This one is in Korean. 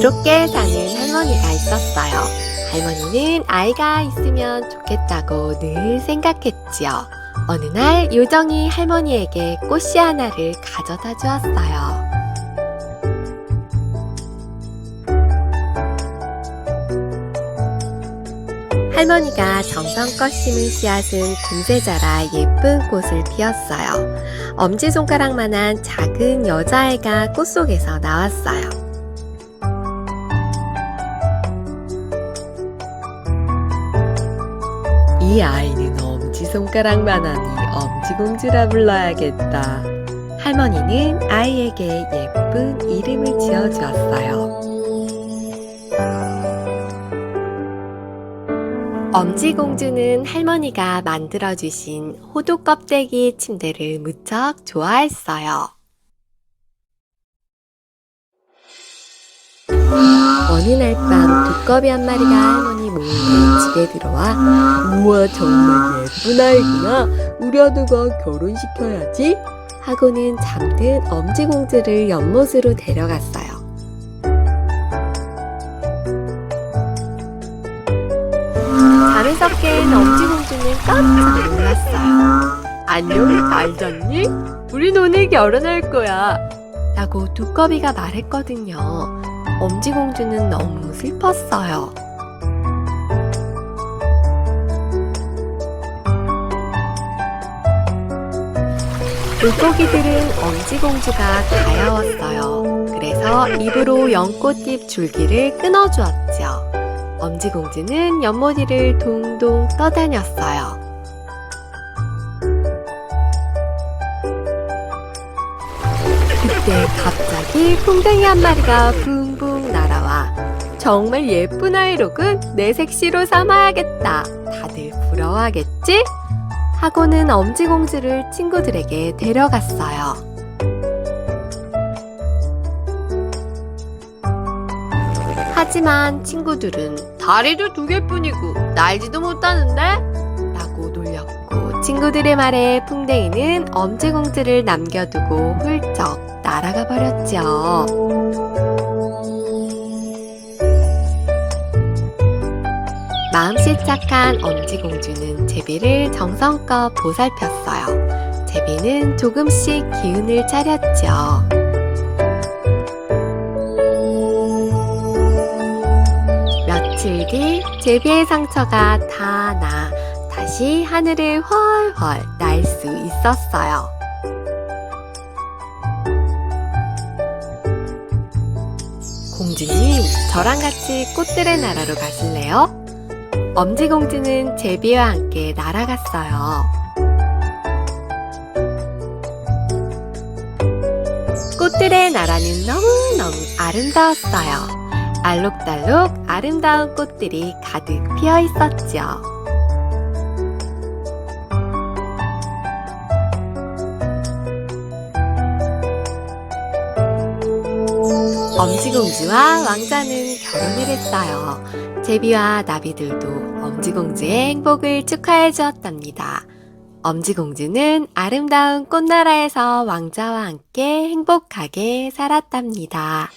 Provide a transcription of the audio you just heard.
외롭게 사는 할머니가 있었어요. 할머니는 아이가 있으면 좋겠다고 늘 생각했지요. 어느 날 요정이 할머니에게 꽃씨 하나를 가져다 주었어요. 할머니가 정성껏 심은 씨앗은 금세 자라 예쁜 꽃을 피웠어요. 엄지손가락만한 작은 여자아이가 꽃 속에서 나왔어요. 이 아이는 엄지손가락만하니 엄지공주라 불러야겠다. 할머니는 아이에게 예쁜 이름을 지어주었어요. 엄지공주는 할머니가 만들어주신 호두 껍데기 침대를 무척 좋아했어요. 어느 날 밤 두꺼비 한 마리가 할머니 몰래 집에 들어와 우와 정말 예쁜 아이구나 우리 아들과 결혼시켜야지 하고는 잠든 엄지공주를 연못으로 데려갔어요. 잠에서 깬 엄지공주는 깜짝 놀랐어요. 안녕, 잘 잤니? 우린 오늘 결혼할 거야. 라고 두꺼비가 말했거든요. 엄지공주는 너무 슬펐어요. 물고기들은 엄지공주가 가야웠어요. 그래서 입으로 연꽃잎 줄기를 끊어주었죠. 엄지공주는 연못이를 동동 떠다녔어요. 그때 갑자기 풍뎅이 한 마리가 붕붕 날아와 정말 예쁜 아이로군 내 색시로 삼아야겠다. 다들 부러워하겠지? 하고는 엄지공주를 친구들에게 데려갔어요. 하지만 친구들은 다리도 두 개뿐이고 날지도 못하는데? 라고 놀렸고 친구들의 말에 풍뎅이는 엄지공주를 남겨두고 훌쩍 날아가 버렸죠. 마음씨 착한 엄지공주는 제비를 정성껏 보살폈어요. 제비는 조금씩 기운을 차렸죠. 며칠 뒤 제비의 상처가 다 나 다시 하늘을 훨훨 날 수 있었어요. 공주님, 저랑 같이 꽃들의 나라로 가실래요? 엄지공주는 제비와 함께 날아갔어요. 꽃들의 나라는 너무너무 아름다웠어요. 알록달록 아름다운 꽃들이 가득 피어 있었죠. 엄지공주와 왕자는 결혼을 했어요. 제비와 나비들도 엄지공주의 행복을 축하해 주었답니다. 엄지공주는 아름다운 꽃나라에서 왕자와 함께 행복하게 살았답니다.